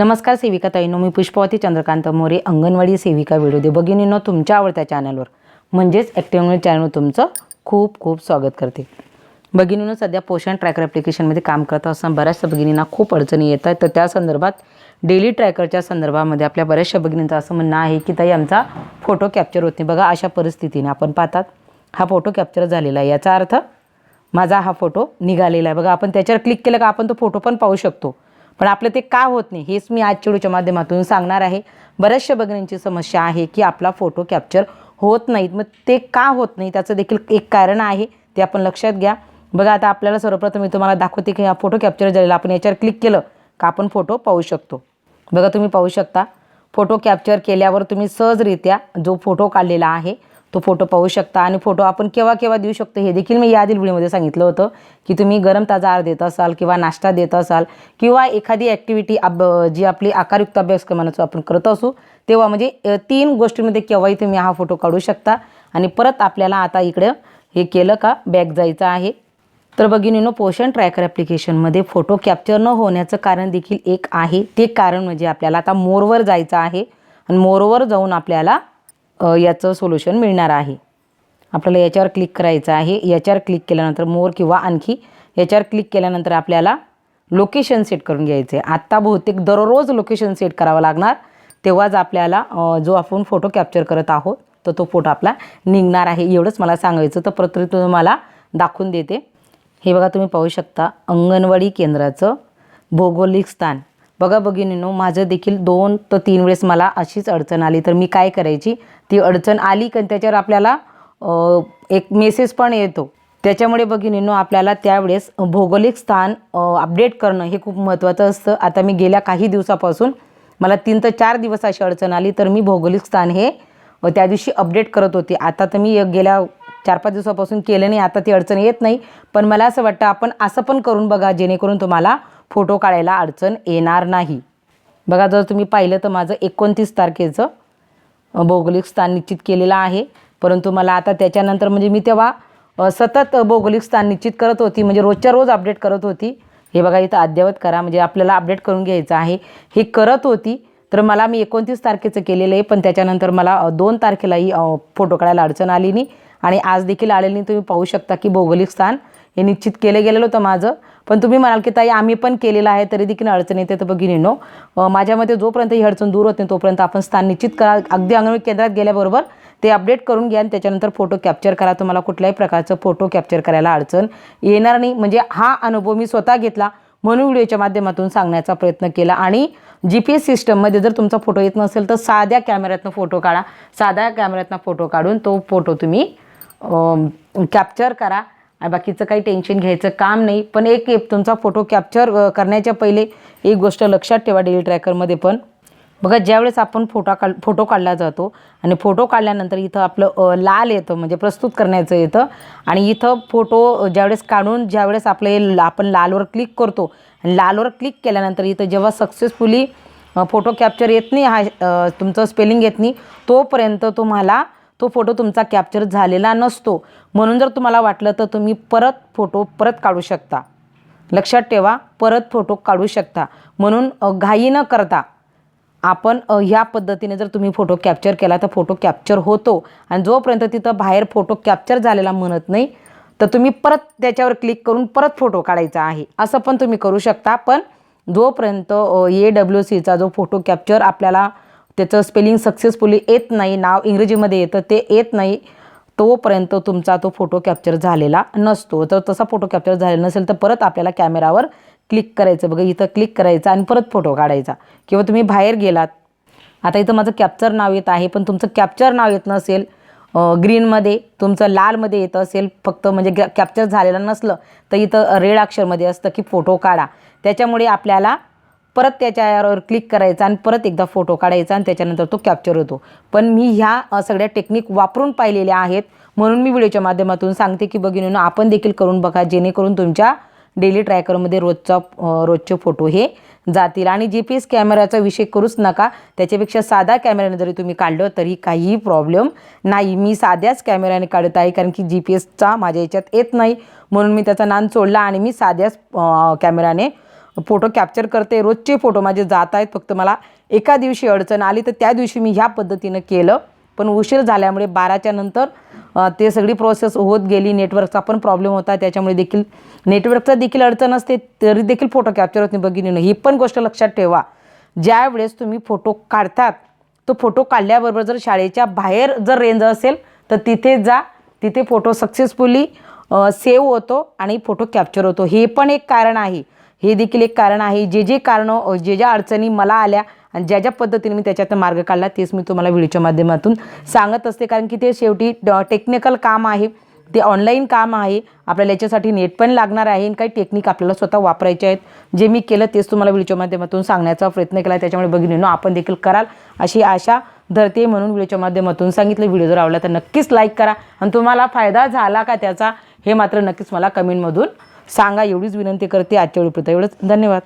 नमस्कार सेविका ताईनो मी पुष्पावती चंद्रकांत मोरे अंगणवाडी सेविका व्हिडिओ दे भगिनींनो तुमच्या आवडत्या चॅनलवर. म्हणजेच ॲक्टिव्ह चॅनलवर तुमचं खूप खूप स्वागत करते. भगिनीनं सध्या पोषण ट्रॅकर ॲप्लिकेशनमध्ये काम करत असताना बऱ्याचशा भगिनींना खूप अडचणी येत आहेत. तर त्या संदर्भात डेली ट्रॅकरच्या संदर्भामध्ये आपल्या बऱ्याचशा भगिनींचं असं म्हणणं आहे की ताई आमचा फोटो कॅप्चर होत नाही. बघा अशा परिस्थितीने आपण पाहतात. हा फोटो कॅप्चर झालेला आहे. याचा अर्थ माझा हा फोटो निघालेला आहे. बघा आपण त्याच्यावर क्लिक केलं का आपण तो फोटो पण पाहू शकतो. पण आपलं ते का होत नाही हेच मी आज चिडूच्या माध्यमातून सांगणार आहे. बऱ्याचशा बघण्यांची समस्या आहे की आपला फोटो कॅप्चर होत नाहीत. मग ते का होत नाही त्याचं देखील एक कारण आहे ते आपण लक्षात घ्या. बघा आता आपल्याला सर्वप्रथम मी तुम्हाला दाखवते की हा फोटो कॅप्चर झालेला आपण याच्यावर क्लिक केलं का आपण फोटो पाहू शकतो. बघा तुम्ही पाहू शकता. फोटो कॅप्चर केल्यावर तुम्ही सहजरित्या जो फोटो काढलेला आहे तो फोटो पाहू शकता आणि फोटो आपण केव्हा केव्हा देऊ शकतो हे देखील मी यादील व्हिडिओमध्ये सांगितलं होतं की तुम्ही गरम ताजा आहार देत असाल किंवा नाश्ता देत असाल किंवा एखादी ॲक्टिव्हिटी अब जी आपली आकारयुक्त अभ्यासक्रमाचं आपण करत असू तेव्हा म्हणजे तीन गोष्टींमध्ये केव्हाही तुम्ही हा फोटो काढू शकता. आणि परत आपल्याला आता इकडं हे केलं का? बॅग जायचं आहे. तर भगिनीनो पोषण ट्रॅकर ॲप्लिकेशनमध्ये फोटो कॅप्चर न होण्याचं कारण देखील एक आहे. ते कारण म्हणजे आपल्याला आता मोरवर जायचं आहे. आणि मोरवर जाऊन आपल्याला याचं सोल्युशन मिळणार आहे. आपल्याला याच्यावर क्लिक करायचं आहे. याच्यावर क्लिक केल्यानंतर मोर किंवा आणखी याच्यावर क्लिक केल्यानंतर आपल्याला लोकेशन सेट करून घ्यायचं. आहे आत्ता बहुतेक दररोज लोकेशन सेट करावं लागणार. तेव्हाच आपल्याला जो आपण फोटो कॅप्चर करत आहोत तर तो फोटो आपला निघणार आहे. एवढंच मला सांगायचं. तर प्रत तुम्हाला दाखवून देते. हे बघा तुम्ही पाहू शकता. अंगणवाडी केंद्राचं भौगोलिक स्थान. बघा भगिनीनो माझं देखील दोन तर तीन वेळेस मला अशीच अडचण आली. तर मी काय करायची? ती अडचण आली कारण त्याच्यावर आपल्याला एक मेसेज पण येतो. त्याच्यामुळे भगिनीनो आपल्याला त्यावेळेस भौगोलिक स्थान अपडेट करणं हे खूप महत्त्वाचं असतं. आता मी गेल्या काही दिवसापासून मला तीन तर चार दिवस अशी अडचण आली तर मी भौगोलिक स्थान हे त्या दिवशी अपडेट करत होते. आता तर मी गेल्या चार पाच दिवसापासून केलं नाही आता ती अडचण येत नाही. पण मला असं वाटतं आपण असं पण करून बघा जेणेकरून तुम्हाला फोटो काढायला अडचण येणार नाही. बघा जर तुम्ही पाहिलं तर माझं एकोणतीस तारखेचं भौगोलिक स्थान निश्चित केलेलं आहे. परंतु मला आता त्याच्यानंतर म्हणजे मी तेव्हा सतत भौगोलिक स्थान निश्चित करत होती म्हणजे रोजच्या रोज अपडेट करत होती. हे बघा इथं अद्ययावत करा म्हणजे आपल्याला अपडेट करून घ्यायचं आहे. हे करत होती तर मला मी एकोणतीस तारखेचं केलेलं आहे पण त्याच्यानंतर मला दोन तारखेलाही फोटो काढायला अडचण आली नाही. आणि आज देखील आलेली तुम्ही पाहू शकता की भौगोलिक स्थान हे निश्चित केलं गेलेलं होतं माझं. पण तुम्ही म्हणाल की ताई आम्ही पण केलेलं आहे तरी देखील अडचण येते. तर बघिनीनो माझ्यामध्ये जोपर्यंत ही अडचण दूर होत नाही तोपर्यंत आपण स्थान निश्चित करा. अगदी अंगणवाडी केंद्रात गेल्याबरोबर ते अपडेट करून घ्या आणि त्याच्यानंतर फोटो कॅप्चर करा. तुम्हाला कुठल्याही प्रकारचं फोटो कॅप्चर करायला अडचण येणार नाही. म्हणजे हा अनुभव मी स्वतः घेतला म्हणून व्हिडिओच्या माध्यमातून सांगण्याचा प्रयत्न केला. आणि जी पी एस सिस्टममध्ये जर तुमचा फोटो येत नसेल तर साध्या कॅमेऱ्यातनं फोटो काढा. साध्या कॅमेऱ्यातनं फोटो काढून तो फोटो तुम्ही कॅप्चर करा. आणि बाकीचं काही टेन्शन घ्यायचं काम नाही. पण एक तुमचा फोटो कॅप्चर करण्याच्या पहिले एक गोष्ट लक्षात ठेवा डेली ट्रॅकरमध्ये पण. बघा ज्यावेळेस आपण फोटो काढ फोटो काढला जातो आणि फोटो काढल्यानंतर इथं आपलं लाल येतं म्हणजे प्रस्तुत करण्याचं येतं. आणि इथं फोटो ज्यावेळेस काढून ज्यावेळेस आपलं हे आपण लालवर क्लिक करतो आणि लालवर क्लिक केल्यानंतर इथं जेव्हा सक्सेसफुली फोटो कॅप्चर येत नाही हा तुमचं स्पेलिंग येत नाही तोपर्यंत तुम्हाला तो फोटो तुमचा कॅप्चर झालेला नसतो. म्हणून जर तुम्हाला वाटलं तर तुम्ही परत फोटो परत काढू शकता. लक्षात ठेवा परत फोटो काढू शकता. म्हणून घाई न करता आपण ह्या पद्धतीने जर तुम्ही फोटो कॅप्चर केला तर फोटो कॅप्चर होतो. आणि जोपर्यंत तिथं बाहेर फोटो कॅप्चर झालेला म्हणत नाही तर तुम्ही परत त्याच्यावर क्लिक करून परत फोटो काढायचा आहे. असं पण तुम्ही करू शकता. पण जोपर्यंत ए डब्ल्यू सीचा जो फोटो कॅप्चर आपल्याला त्याचं स्पेलिंग सक्सेसफुली येत नाही नाव इंग्रजीमध्ये येतं ते येत नाही तोपर्यंत तुमचा तो फोटो कॅप्चर झालेला नसतो. तर तसा फोटो कॅप्चर झालेला नसेल तर परत आपल्याला कॅमेरावर क्लिक करायचं. बघा इथं क्लिक करायचं आणि परत फोटो काढायचा. किंवा तुम्ही बाहेर गेलात. आता इथं माझं कॅप्चर नाव येत आहे पण तुमचं कॅप्चर नाव येत नसेल ग्रीनमध्ये तुमचं लालमध्ये येत असेल फक्त म्हणजे कॅप्चर झालेलं नसलं तर इथं रेड अक्षरमध्ये असतं की फोटो काढा. त्याच्यामुळे आपल्याला परत त्याच्या यावर क्लिक करायचा आणि परत एकदा फोटो काढायचा आणि त्याच्यानंतर तो कॅप्चर होतो. पण मी ह्या सगळ्या टेक्निक वापरून पाहिलेल्या आहेत. म्हणून मी व्हिडिओच्या माध्यमातून सांगते की बघिनीनं आपण देखील करून बघा जेणेकरून तुमच्या डेली ट्रॅकरमध्ये रोजचा रोजचे फोटो हे जातील. आणि जी पी एस कॅमेराचा विषय करूच नका. त्याच्यापेक्षा साधा कॅमेऱ्याने जरी तुम्ही काढलं तरी काहीही प्रॉब्लेम नाही. मी साध्याच कॅमेऱ्याने काढत आहे कारण की जी पी एसचा माझ्या याच्यात येत नाही. म्हणून मी त्याचा नान सोडला आणि मी साध्याच कॅमेऱ्याने फोटो कॅप्चर करते रोजचे फोटो माझे जात आहेत फक्त मला एका दिवशी अडचण आली तर त्या दिवशी मी ह्या पद्धतीनं केलं. पण उशीर झाल्यामुळे बाराच्या नंतर ते सगळी प्रोसेस होत गेली नेटवर्कचा पण प्रॉब्लेम होता त्याच्यामुळे देखील नेटवर्कचा देखील अडचण असते तरी देखील फोटो कॅप्चर होत नाही बघितली ही पण गोष्ट लक्षात ठेवा. ज्या वेळेस तुम्ही फोटो काढतात तो फोटो काढल्याबरोबर जर शाळेच्या बाहेर जर रेंज असेल तर तिथे जा तिथे फोटो सक्सेसफुली सेव्ह होतो आणि फोटो कॅप्चर होतो. हे पण एक कारण आहे. हे देखील एक कारण आहे. जे जे कारणं जे ज्या अडचणी मला आल्या आणि ज्या ज्या पद्धतीने मी त्याच्यात मार्ग काढला तेच मी तुम्हाला व्हिडिओच्या माध्यमातून सांगत असते. कारण की ते शेवटी टेक्निकल काम आहे. ते ऑनलाईन काम आहे. आपल्याला याच्यासाठी नेट पण लागणार आहे आणि काही टेक्निक आपल्याला स्वतः वापरायचे आहेत. जे मी केलं तेच तुम्हाला व्हिडिओच्या माध्यमातून सांगण्याचा प्रयत्न केला त्याच्यामुळे बघितलं आपण देखील कराल अशी आशा धरते म्हणून व्हिडिओच्या माध्यमातून सांगितलं. व्हिडिओ जर आवडला तर नक्कीच लाईक करा. आणि तुम्हाला फायदा झाला का त्याचा हे मात्र नक्कीच मला कमेंटमधून सांगा एवढीच विनंती करते आजच्या वेळीपर्यंत एवढंच. धन्यवाद.